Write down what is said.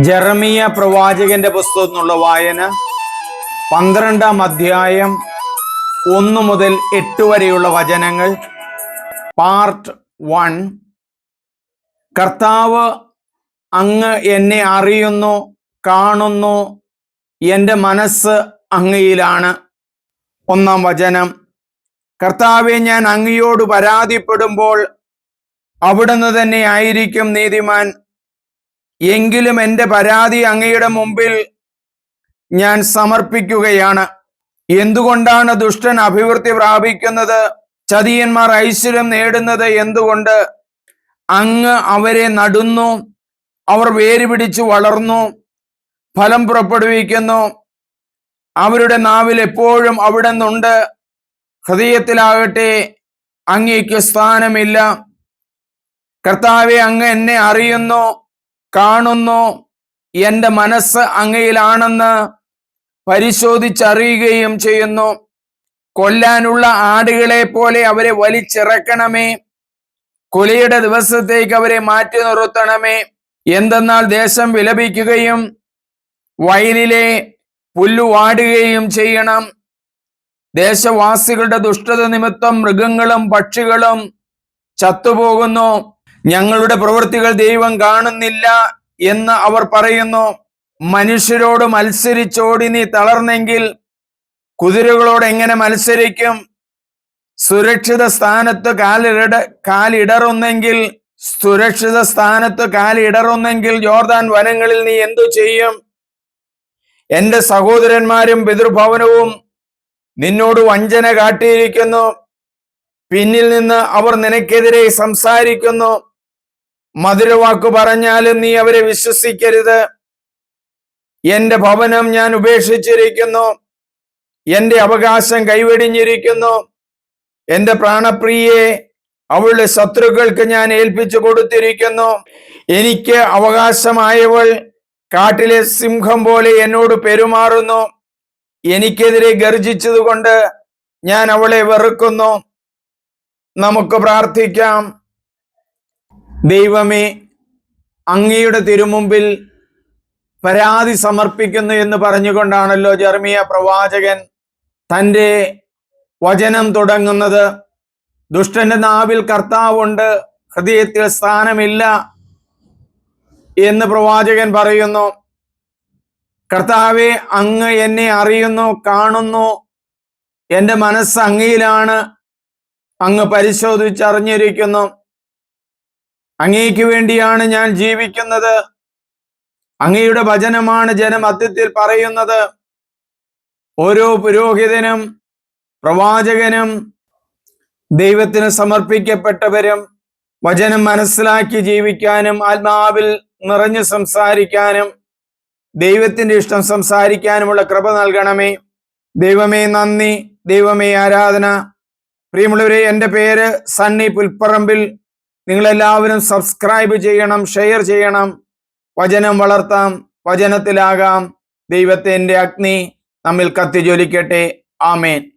ജെറമിയ പ്രവാചകന്റെ പുസ്തകം എന്നുള്ള വായന പന്ത്രണ്ടാം അധ്യായം ഒന്ന് മുതൽ എട്ട് വരെയുള്ള വചനങ്ങൾ. Part one. കർത്താവ് അങ്ങ് എന്നെ അറിയുന്നു കാണുന്നു എന്റെ മനസ്സ് അങ്ങയിലാണ്. ഒന്നാം വചനം. കർത്താവെ ഞാൻ അങ്ങയോട് പരാതിപ്പെടുമ്പോൾ അവിടുന്ന് തന്നെ ആയിരിക്കും നീതിമാൻ. എങ്കിലും എന്റെ പരാതി അങ്ങയുടെ മുമ്പിൽ ഞാൻ സമർപ്പിക്കുകയാണ്. എന്തുകൊണ്ടാണ് ദുഷ്ടൻ അഭിവൃദ്ധി പ്രാപിക്കുന്നത്? ചതിയന്മാർ ഐശ്വര്യം നേടുന്നത് എന്തുകൊണ്ട്? അങ്ങ് അവരെ നടുന്നു അവർ വേര് പിടിച്ചു വളർന്നു ഫലം പുറപ്പെടുവിക്കുന്നു. അവരുടെ നാവിൽ എപ്പോഴും അവിടെ നിന്നുണ്ട്. ഹൃദയത്തിലാകട്ടെ അങ്ങേക്ക് സ്ഥാനമില്ല. കർത്താവെ അങ്ങ് എന്നെ അറിയുന്നു. കാണുന്നു. എന്റെ മനസ്സ് അങ്ങയിലാണെന്ന് പരിശോധിച്ചറിയുകയും ചെയ്യുന്നു. കൊല്ലാനുള്ള ആടുകളെ പോലെ അവരെ വലിച്ചിറക്കണമേ. കൊലയുടെ ദിവസത്തേക്ക് അവരെ മാറ്റി നിർത്തണമേ. എന്തെന്നാൽ ദേശം വിലപിക്കുകയും വയലിലെ പുല്ലുവാടുകയും ചെയ്യണം. ദേശവാസികളുടെ ദുഷ്ടത നിമിത്തം മൃഗങ്ങളും പക്ഷികളും ചത്തുപോകുന്നു. ഞങ്ങളുടെ പ്രവൃത്തികൾ ദൈവം കാണുന്നില്ല എന്ന് അവർ പറയുന്നു. മനുഷ്യരോട് മത്സരിച്ചോടി നീ തളർന്നെങ്കിൽ കുതിരകളോട് എങ്ങനെ മത്സരിക്കും? സുരക്ഷിത സ്ഥാനത്ത് കാലിട കാലിടറുന്നെങ്കിൽ സുരക്ഷിത സ്ഥാനത്ത് കാലിടറുന്നെങ്കിൽ ജോർദാൻ വനങ്ങളിൽ നീ എന്തു ചെയ്യും? എന്റെ സഹോദരന്മാരും പിതൃഭവനവും നിന്നോട് വഞ്ചന കാട്ടിയിരിക്കുന്നു. പിന്നിൽ നിന്ന് അവർ നിനക്കെതിരെ സംസാരിക്കുന്നു. മധുരവാക്ക് പറഞ്ഞാലും നീ അവരെ വിശ്വസിക്കരുത്. എന്റെ ഭവനം ഞാൻ ഉപേക്ഷിച്ചിരിക്കുന്നു. എന്റെ അവകാശം കൈവെടിഞ്ഞിരിക്കുന്നു. എന്റെ പ്രാണപ്രിയെ അവളുടെ ശത്രുക്കൾക്ക് ഞാൻ ഏൽപ്പിച്ചു കൊടുത്തിരിക്കുന്നു. എനിക്ക് അവകാശമായവൾ കാട്ടിലെ സിംഹം പോലെ എന്നോട് പെരുമാറുന്നു. എനിക്കെതിരെ ഗർജിച്ചതുകൊണ്ട് ഞാൻ അവളെ വെറുക്കുന്നു. നമുക്ക് പ്രാർത്ഥിക്കാം. ദൈവമേ അങ്ങയുടെ തിരുമുമ്പിൽ പരാതി സമർപ്പിക്കുന്നു എന്ന് പറഞ്ഞുകൊണ്ടാണല്ലോ ജർമിയ പ്രവാചകൻ തന്റെ വചനം തുടങ്ങുന്നത്. ദുഷ്ടന്റെ നാവിൽ കർത്താവുണ്ട് ഹൃദയത്തിൽ സ്ഥാനമില്ല എന്ന് പ്രവാചകൻ പറയുന്നു. കർത്താവെ അങ്ങ് എന്നെ അറിയുന്നു കാണുന്നു. എന്റെ മനസ്സ് അങ്ങയിലാണ് അങ്ങ് പരിശോധിച്ചറിഞ്ഞിരിക്കുന്നു. അങ്ങേക്ക് വേണ്ടിയാണ് ഞാൻ ജീവിക്കുന്നത്. അങ്ങയുടെ വചനമാണ് ജനമധ്യത്തിൽ പറയുന്നത്. ഓരോ പുരോഹിതനും പ്രവാചകനും ദൈവത്തിന് സമർപ്പിക്കപ്പെട്ടവരും വചനം മനസ്സിലാക്കി ജീവിക്കാനും ആത്മാവിൽ നിറഞ്ഞു സംസാരിക്കാനും ദൈവത്തിന്റെ ഇഷ്ടം സംസാരിക്കാനുമുള്ള കൃപ നൽകണമേ. ദൈവമേ നന്ദി ദൈവമേ ആരാധന. പ്രിയമുള്ളവരെ എന്റെ പേര് സണ്ണി പുൽപ്പറമ്പിൽ നിങ്ങളെല്ലാവരും സബ്സ്ക്രൈബ് ചെയ്യണം ഷെയർ ചെയ്യണം വചനം വളർത്താം വചനത്തിലാകാം. ദൈവത്തിന്റെ അഗ്നി നമ്മിൽ കത്തിജ്വലിക്കട്ടെ. ആമേൻ.